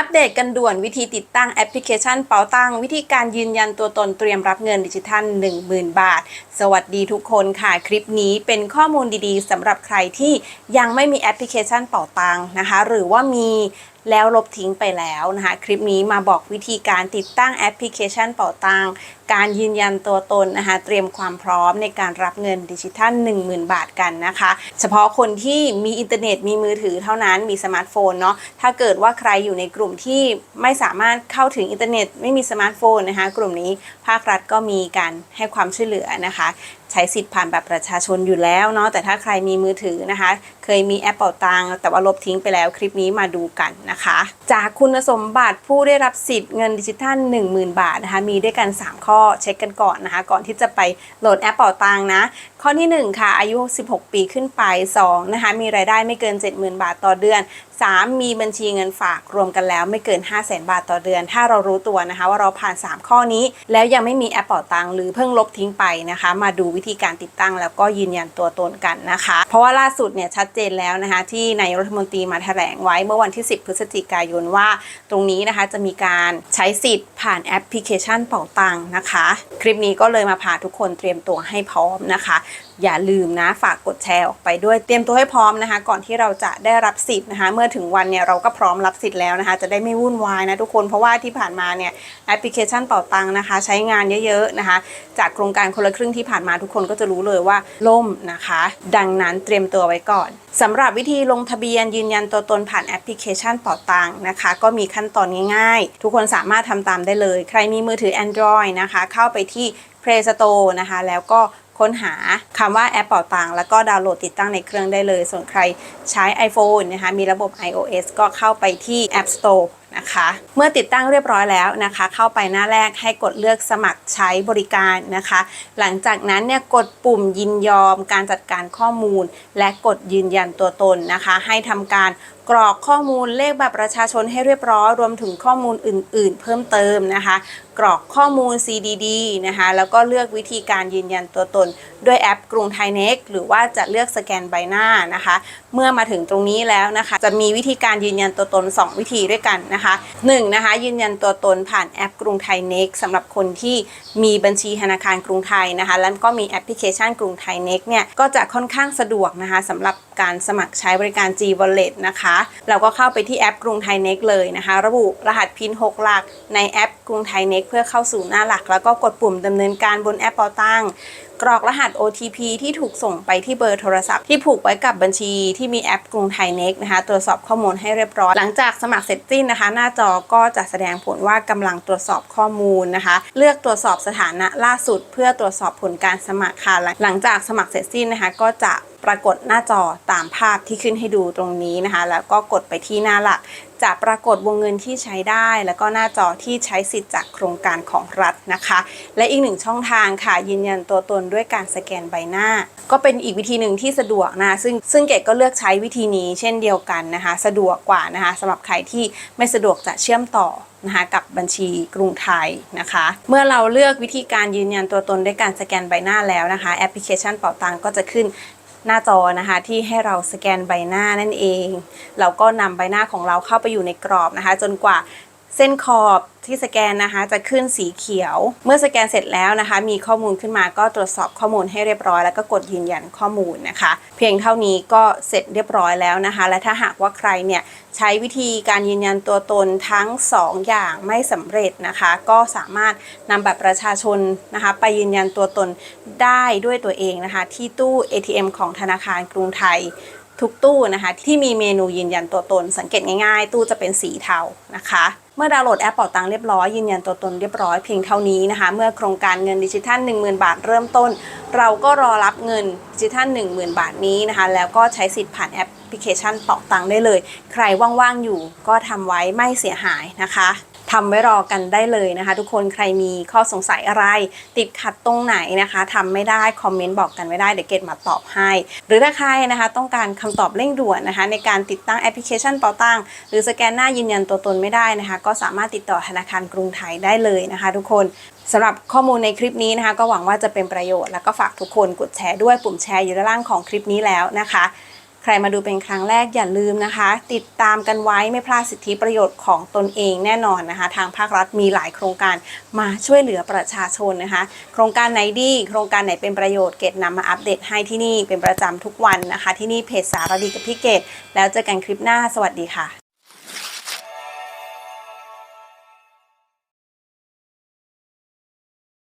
อัปเดตกันด่วนวิธีติดตั้งแอปพลิเคชันเป๋าตังวิธีการยืนยันตัวตนเตรียมรับเงินดิจิทัล 10,000 บาท สวัสดีทุกคนค่ะ คลิปนี้เป็นข้อมูลดีๆสำหรับใครที่ยังไม่มีแอปพลิเคชันเป๋าตังนะคะ หรือว่ามีแล้วลบทิ้งไปแล้วนะคะ คลิปนี้มาบอกวิธีการติดตั้งแอปพลิเคชันเป๋าตังการยืนยันตัวตนนะคะ เตรียมความพร้อมในการรับเงินดิจิทัล 10,000 บาทกันนะคะ เฉพาะคนที่มีอินเทอร์เน็ตมีมือถือเท่านั้นมีสมาร์ทโฟนเนาะถ้าเกิดว่าใครอยู่ในกลุ่มที่ไม่สามารถเข้าถึงอินเทอร์เน็ต ไม่มีสมาร์ทโฟนนะคะ กลุ่มนี้ภาครัฐก็มีการให้ความช่วยเหลือนะคะ ใช้สิทธิ์ผ่านแบบประชาชนอยู่แล้วเนาะแต่ถ้าใครมีมือถือนะคะ เคยมีแอปเป่าตังแต่ว่าลบทิ้งไปแล้วคลิปนี้มาดูกันนะคะ จากคุณสมบัติผู้ได้รับสิทธิ์เงินดิจิทัล 10,000 บาทนะคะมีด้วยกัน 3 ข้อเช็คกันก่อนนะคะ ก่อนที่จะไปโหลดแอปเป่าตังนะ ข้อที่ 1 ค่ะ อายุ 16 ปีขึ้นไป2นะคะมีรายได้ไม่เกิน 70,000 บาทต่อเดือน 3 มีบัญชีเงินฝากรวมกันแล้วไม่เกิน 5 0 0 0 0 0บาทต่อเดือน ถ้าเรารู้ตัวนะคะ ว่าเราผ่าน 3 ข้อนี้ แล้วยังไม่มีแอปเป่าตังหรือเพิ่งลบทิ้งไปนะคะ มาดูวิธีการติดตั้งแล้วก็ยืนยันตัวตนกันนะคะ เพราะว่าล่าสุดเนี่ยชัดเจนแล้วนะคะ ที่นายรัฐมนตรีมาแถลงไว้เมื่อวันที่ 10 พฤศจิกายนว่า ตรงนี้นะคะจะมีการใช้สิทธิ์ผ่านแอปพลิเคชันเป่าตังนะคะ คลิปนี้ก็เลยมาพาทุกคนเตรียมตัวให้พร้อมนะคะอย่าลืมนะฝากกดแชร์ออกไปด้วยเตรียมตัวให้พร้อมนะคะ ก่อนที่เราจะได้รับสิทธิ์นะคะเมื่ออถึงวันเนี่ยเราก็พร้อมรับสิทธิ์แล้วนะคะ จะได้ไม่วุ่นวายนะทุกคนเพราะว่าที่ผ่านมาเนี่ยแอปพลิเคชันเป่าตังนะคะ ใช้งานเยอะๆนะคะ จากโครงการคนละครึ่งที่ผ่านมาทุกคนก็จะรู้เลยว่าล่มนะคะ ดังนั้นเตรียมตัวไว้ก่อนสำหรับวิธีลงทะเบียนยืนยันตัวตนผ่านแอปพลิเคชันเป่าตังนะคะ ก็มีขั้นตอนง่ายๆ ทุกคนสามารถทำตามได้เลย ใครมีมือถือ Android นะคะ เข้าไปที่ Play Store นะคะ แล้วก็ ค้นหาคำว่าแอปเป่าตังแล้วก็ดาวน์โหลดติดตั้งในเครื่องได้เลย ส่วนใครใช้ iPhone นะคะมีระบบ iOS ก็เข้าไปที่ App Store นะคะเมื่อติดตั้งเรียบร้อยแล้วนะคะ เข้าไปหน้าแรกให้กดเลือกสมัครใช้บริการนะคะ หลังจากนั้นเนี่ยกดปุ่มยินยอมการจัดการข้อมูล และกดยืนยันตัวตนนะคะ ให้ทำการกรอกข้อมูลเลขบัตรประชาชนให้เรียบร้อยรวมถึงข้อมูลอื่น ๆ เพิ่มเติมนะคะ กรอกข้อมูล CDD นะคะแล้วก็เลือกวิธีการยืนยันตัวตน ด้วยแอปกรุงไทยเน็กหรือว่าจะเลือกสแกนใบหน้านะคะ เมื่อมาถึงตรงนี้แล้วนะคะ จะมีวิธีการยืนยันตัวตน 2 วิธีด้วยกันนะคะ1นะคะยืนยันตัวตนผ่านแอปกรุงไทยเน็กสำหรับคนที่มีบัญชีธนาคารกรุงไทยนะคะ แล้วก็มีแอปพลิเคชันกรุงไทยเน็กเนี่ยก็จะค่อนข้างสะดวกนะคะสำหรับการสมัครใช้บริการ G Wallet นะคะ เราก็เข้าไปที่แอปกรุงไทยเน็กเลยนะคะ ระบุรหัสพิน 6 หลักในแอปกรุงไทยเน็กเพื่อเข้าสู่หน้าหลัก แล้วก็กดปุ่มดำเนินการบนแอปเปาตังกรอกรหัส OTP ที่ถูกส่งไปที่เบอร์โทรศัพท์ที่ผูกไว้กับบัญชีที่มีแอปกรุงไทยเน็กนะคะตรวจสอบข้อมูลให้เรียบร้อย หลังจากสมัครเสร็จสิ้นนะคะ หน้าจอก็จะแสดงผลว่ากำลังตรวจสอบข้อมูลนะคะ เลือกตรวจสอบสถานะล่าสุด เพื่อตรวจสอบผลการสมัครค่ะหลังจากสมัครเสร็จสิ้นนะคะ ก็จะ ปรากฏหน้าจอตามภาพที่ขึ้นให้ดูตรงนี้นะคะ แล้วก็กดไปที่หน้าหลัก จะปรากฏวงเงินที่ใช้ได้ แล้วก็หน้าจอที่ใช้สิทธิ์จากโครงการของรัฐนะคะ และอีกหนึ่งช่องทางค่ะ ยืนยันตัวตนด้วยการสแกนใบหน้า ก็เป็นอีกวิธีหนึ่งที่สะดวกนะซึ่งซึ่งเกดก็เลือกใช้วิธีนี้เช่นเดียวกันนะคะ สะดวกกว่านะคะสำหรับใครที่ไม่สะดวกจะเชื่อมต่อนะคะกับบัญชีกรุงไทยนะคะ เมื่อเราเลือกวิธีการยืนยันตัวตนด้วยการสแกนใบหน้าแล้วนะคะ แอปพลิเคชันเป่าตังก็จะขึ้น หน้าจอนะคะที่ให้เราสแกนใบหน้านั่นเอง เราก็นำใบหน้าของเราเข้าไปอยู่ในกรอบนะคะ จนกว่า เส้นขอบที่สแกนนะคะจะขึ้นสีเขียว เมื่อสแกนเสร็จแล้วนะคะ มีข้อมูลขึ้นมาก็ตรวจสอบข้อมูลให้เรียบร้อย แล้วก็กดยืนยันข้อมูลนะคะ เพียงเท่านี้ก็เสร็จเรียบร้อยแล้วนะคะ และถ้าหากว่าใครเนี่ยใช้วิธีการยืนยันตัวตนทั้ง 2 อย่างไม่สำเร็จนะคะ ก็สามารถนำบัตรประชาชนนะคะ ไปยืนยันตัวตนได้ด้วยตัวเองนะคะ ที่ตู้ ATM ของธนาคารกรุงไทยทุกตู้นะคะ ที่มีเมนูยืนยันตัวตน สังเกตง่ายๆ ตู้จะเป็นสีเทานะคะ เมื่อดาวน์โหลดแอปเป่าตังเรียบร้อยยืนยันตัวตนเรียบร้อยเพียงเท่านี้นะคะ เมื่อโครงการเงินดิจิทัล 10,000 บาทเริ่มต้น เราก็รอรับเงินดิจิทัล 10,000 บาทนี้นะคะ แล้วก็ใช้สิทธิ์ผ่านแอปพลิเคชันเป่าตังได้เลย ใครว่างๆอยู่ก็ทำไว้ไม่เสียหายนะคะ ทำไว้รอกันได้เลยนะคะ ทุกคนใครมีข้อสงสัยอะไร ติดขัดตรงไหนนะคะทำไม่ได้คอมเมนต์บอกกันไว้ได้เดี๋ยวเกดมาตอบให้ หรือถ้าใครนะคะต้องการคำตอบเร่งด่วนนะคะ ในการติดตั้งแอปพลิเคชันเป่าตังหรือสแกนหน้ายืนยันตัวตนไม่ได้นะคะ ก็สามารถติดต่อธนาคารกรุงไทยได้เลยนะคะ ทุกคนสำหรับข้อมูลในคลิปนี้นะคะ ก็หวังว่าจะเป็นประโยชน์แล้วก็ฝากทุกคนกดแชร์ด้วยปุ่มแชร์อยู่ด้านล่างของคลิปนี้แล้วนะคะ รมาดูเป็นครั้งแรกอย่าลืมนะคะ ติดตามกันไว้ไม่พลาดสิทธิประโยชน์ของตนเองแน่นอนนะคะ ทางภาครัฐมีหลายโครงการมาช่วยเหลือประชาชนนะคะ โครงการไหนดี โครงการไหนเป็นประโยชน์เกตนำมาอัปเดตให้ที่นี่เป็นประจำทุกวันนะคะ ที่นี่เพจสารดีกับพี่เกตแล้วเจอกันคลิปหน้าสวัสดีค่ะ